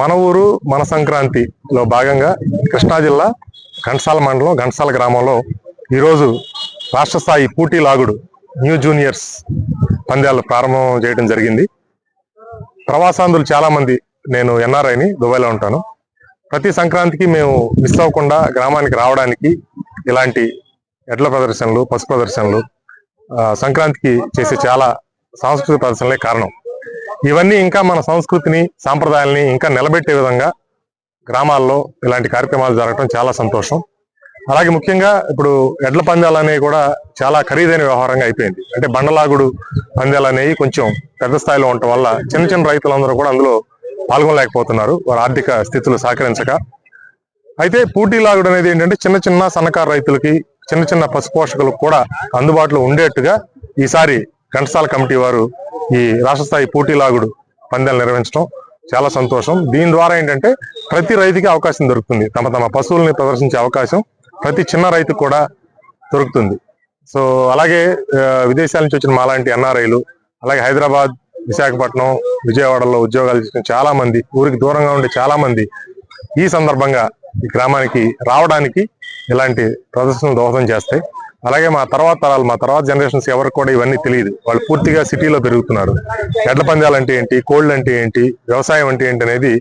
మన ఊరు మన సంక్రాంతిలో భాగంగా కృష్ణా జిల్లా ఘంటసాల మండలం ఘంటసాల గ్రామంలో ఈరోజు రాష్ట్ర స్థాయి పూటీ లాగుడు న్యూ జూనియర్స్ పంద్యాలు ప్రారంభం చేయడం జరిగింది. ప్రవాసాంధులు చాలామంది నేను ఎన్ఆర్ఐని దుబాయ్లో ఉంటాను. ప్రతి సంక్రాంతికి మేము మిస్ అవ్వకుండా గ్రామానికి రావడానికి ఇలాంటి ఎడ్ల ప్రదర్శనలు పశు ప్రదర్శనలు సంక్రాంతికి చేసే చాలా సాంస్కృతిక ప్రదర్శనలే కారణం. ఇవన్నీ ఇంకా మన సంస్కృతిని సాంప్రదాయాల్ని ఇంకా నిలబెట్టే విధంగా గ్రామాల్లో ఇలాంటి కార్యక్రమాలు జరగడం చాలా సంతోషం. అలాగే ముఖ్యంగా ఇప్పుడు ఎడ్ల పందాలు అనేవి కూడా చాలా ఖరీదైన వ్యవహారంగా అయిపోయింది. అంటే బండలాగుడు పందాలు అనేవి కొంచెం పెద్ద స్థాయిలో ఉండటం వల్ల చిన్న చిన్న రైతులందరూ కూడా అందులో పాల్గొనలేకపోతున్నారు. వారి ఆర్థిక స్థితులు సహకరించక. అయితే పూటీ లాగుడు అనేది ఏంటంటే చిన్న చిన్న సన్నకారు రైతులకి చిన్న చిన్న పశుపోషకులకు కూడా అందుబాటులో ఉండేట్టుగా ఈసారి ఘంటసాల కమిటీ వారు ఈ రాష్ట్ర స్థాయి పోటీలాగుడు పందాలు నిర్వహించడం చాలా సంతోషం. దీని ద్వారా ఏంటంటే ప్రతి రైతుకి అవకాశం దొరుకుతుంది. తమ తమ పశువుల్ని ప్రదర్శించే అవకాశం ప్రతి చిన్న రైతుకు కూడా దొరుకుతుంది. సో అలాగే విదేశాల నుంచి వచ్చిన మాలాంటి ఎన్ఆర్ఐలు అలాగే హైదరాబాద్ విశాఖపట్నం విజయవాడలో ఉద్యోగాలు చేసిన చాలా మంది ఊరికి దూరంగా ఉండే చాలా మంది ఈ సందర్భంగా ఈ గ్రామానికి రావడానికి ఇలాంటి ప్రదర్శనలు దోహదం చేస్తాయి. అలాగే మా తర్వాత తరాలు మా తర్వాత జనరేషన్స్ ఎవరికి కూడా ఇవన్నీ తెలియదు. వాళ్ళు పూర్తిగా సిటీలో పెరుగుతున్నారు. ఎడ్ల పందాలు అంటే ఏంటి కోళ్ళు అంటే ఏంటి వ్యవసాయం అంటే ఏంటి అనేది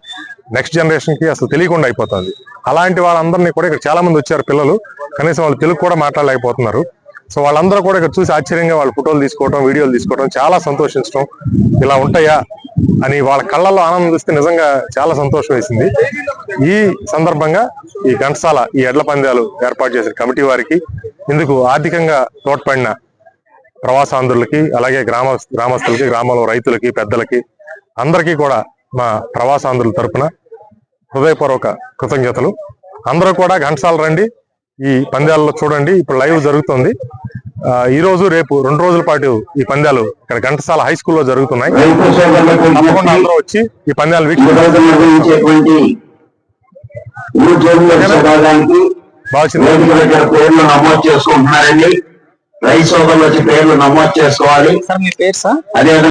నెక్స్ట్ జనరేషన్కి అసలు తెలియకుండా అయిపోతుంది. అలాంటి వాళ్ళందరినీ కూడా ఇక్కడ చాలా మంది వచ్చారు పిల్లలు. కనీసం వాళ్ళు తెలుగు కూడా మాట్లాడలేకపోతున్నారు. సో వాళ్ళందరూ కూడా ఇక్కడ చూసి ఆశ్చర్యంగా వాళ్ళు ఫోటోలు తీసుకోవడం వీడియోలు తీసుకోవడం చాలా సంతోషించడం ఇలా ఉంటాయా అని వాళ్ళ కళ్ళల్లో ఆనందం చూస్తే నిజంగా చాలా సంతోషం వేసింది. ఈ సందర్భంగా ఈ ఘంటసాల ఈ ఎడ్ల పందాలు ఏర్పాటు చేసిన కమిటీ వారికి ఇందుకు ఆర్థికంగా తోడ్పడిన ప్రవాసాంధ్రులకి అలాగే గ్రామ గ్రామస్తులకి గ్రామంలో రైతులకి పెద్దలకి అందరికీ కూడా మా ప్రవాసాంధ్రుల తరపున హృదయపూర్వక కృతజ్ఞతలు. అందరూ కూడా ఘంటసాల రండి ఈ పందాలలో చూడండి. ఇప్పుడు లైవ్ జరుగుతుంది. ఆ, ఈ రోజు రేపు రెండు రోజుల పాటు ఈ పందాలు ఇక్కడ ఘంటసాల హై స్కూల్లో జరుగుతున్నాయి. తప్పకుండా అందరూ వచ్చి ఈ పందాలు ఈ విభాగానికి పేర్లు నమోదు చేసుకుంటున్నారండి. రైతు సోదరులు వచ్చి పేర్లు నమోదు చేసుకోవాలి. సార్